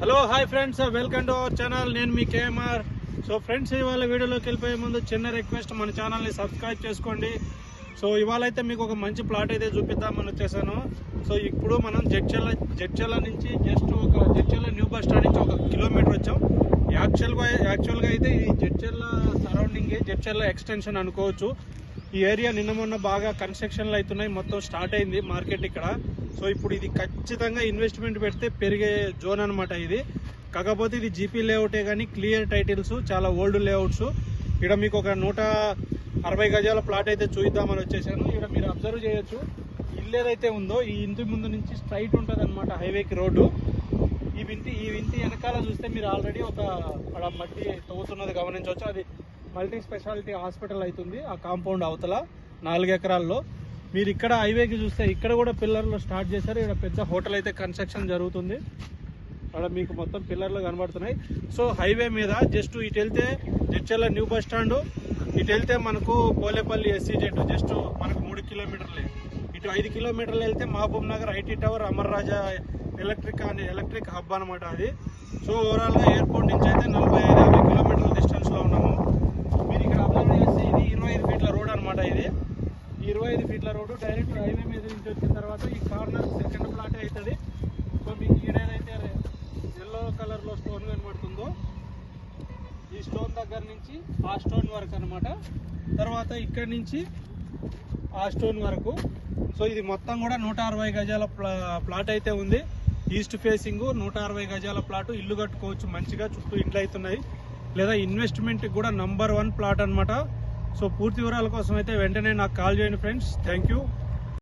Hello hi friends welcome to our channel నేను మీ KMR so friends ఇవాళ వీడియోలోకి వెళ్ళిపోయే ముందు చిన్న రిక్వెస్ట్ మన ఛానల్ని సబ్స్క్రైబ్ చేసుకోండి. సో ఇవాళ అయితే మీకు ఒక మంచి ప్లాట్ అయితే చూపిద్దామని వచ్చేసాను. సో ఇప్పుడు మనం జడ్చల్ల జడ్చల్ల నుంచి జస్ట్ ఒక జడ్చల్ల న్యూ బస్ స్టాండ్ నుంచి ఒక కిలోమీటర్ వచ్చాం. యాక్చువల్గా యాక్చువల్గా అయితే ఈ జడ్చల్ల సరౌండింగ్ జడ్చల్ల ఎక్స్టెన్షన్ అనుకోవచ్చు. ఈ ఏరియా నిన్న మొన్న బాగా కన్స్ట్రక్షన్లు అవుతున్నాయి. మొత్తం స్టార్ట్ అయింది మార్కెట్ ఇక్కడ. సో ఇప్పుడు ఇది ఖచ్చితంగా ఇన్వెస్ట్మెంట్ పెడితే పెరిగే జోన్ అనమాట ఇది. కాకపోతే ఇది జీపీ లేఅవుటే కానీ క్లియర్ టైటిల్స్ చాలా ఓల్డ్ లేఅవుట్స్. ఇక్కడ మీకు ఒక నూట అరవై గజాల ప్లాట్ అయితే చూద్దామని వచ్చేసాను. ఇక్కడ మీరు అబ్జర్వ్ చేయొచ్చు. ఇల్లు ఏదైతే ఉందో ఈ ఇంటి ముందు నుంచి స్ట్రైట్ ఉంటుంది అనమాట హైవేకి రోడ్డు. ఈ వింటి ఈ వింటి వెనకాల చూస్తే మీరు ఆల్రెడీ ఒక అక్కడ మట్టి తవ్వుతున్నది గమనించవచ్చు. అది మల్టీ స్పెషాలిటీ హాస్పిటల్ అవుతుంది ఆ కాంపౌండ్ అవతల నాలుగు ఎకరాల్లో. మీరు ఇక్కడ హైవేకి చూస్తే ఇక్కడ కూడా పిల్లర్లు స్టార్ట్ చేశారు. ఇక్కడ పెద్ద హోటల్ అయితే కన్స్ట్రక్షన్ జరుగుతుంది. అక్కడ మీకు మొత్తం పిల్లర్లు కనబడుతున్నాయి. సో హైవే మీద జస్ట్ ఇటు వెళ్తే జడ్చల్ల న్యూ బస్ స్టాండ్ ఇటు వెళ్తే మనకు పోలేపల్లి ఎస్సీజెడ్ జస్ట్ మనకు మూడు కిలోమీటర్లే. ఇటు ఐదు కిలోమీటర్లు వెళ్తే Mahabubnagar IT tower Amara Raja electric అనే ఎలక్ట్రిక్ హబ్ అనమాట అది. సో ఓవరాల్గా ఎయిర్పోర్ట్ నుంచి అయితే నలభై ఐదు యాభై కిలోమీటర్ల డిస్టెన్స్ ఉన్నాము మీరు ఇక్కడ అబ్జర్వ్ చేస్తే ఇది ఇరవై ఐదు ఫీట్ల రోడ్ అనమాట ఇది ఈ ఇరవై రోడ్డు డైరెక్ట్ హైవే మీద నుంచి వచ్చిన తర్వాత ఈ కార్నర్ సెకండ్ ప్లాట్ అవుతుంది. సో మీకు ఈడేదైతే ఎల్లో కలర్లో స్టోన్ కనబడుతుందో ఈ స్టోన్ దగ్గర నుంచి ఆ స్టోన్ వరకు అనమాట తర్వాత ఇక్కడి నుంచి ఆ స్టోన్ వరకు. సో ఇది మొత్తం కూడా నూట అరవై గజాల ప్లా- ప్లాట్ అయితే ఉంది. ఈస్ట్ ఫేసింగ్ నూట అరవై గజాల ప్లాట్. ఇల్లు కట్టుకోవచ్చు మంచిగా చుట్టూ ఇండ్లు అవుతున్నాయి. లేదా ఇన్వెస్ట్మెంట్ కూడా నంబర్ వన్ ప్లాట్ అనమాట సో పూర్తి వివరాల కోసం అయితే వెంటనే నాకు కాల్ చేయండి ఫ్రెండ్స్. Thank you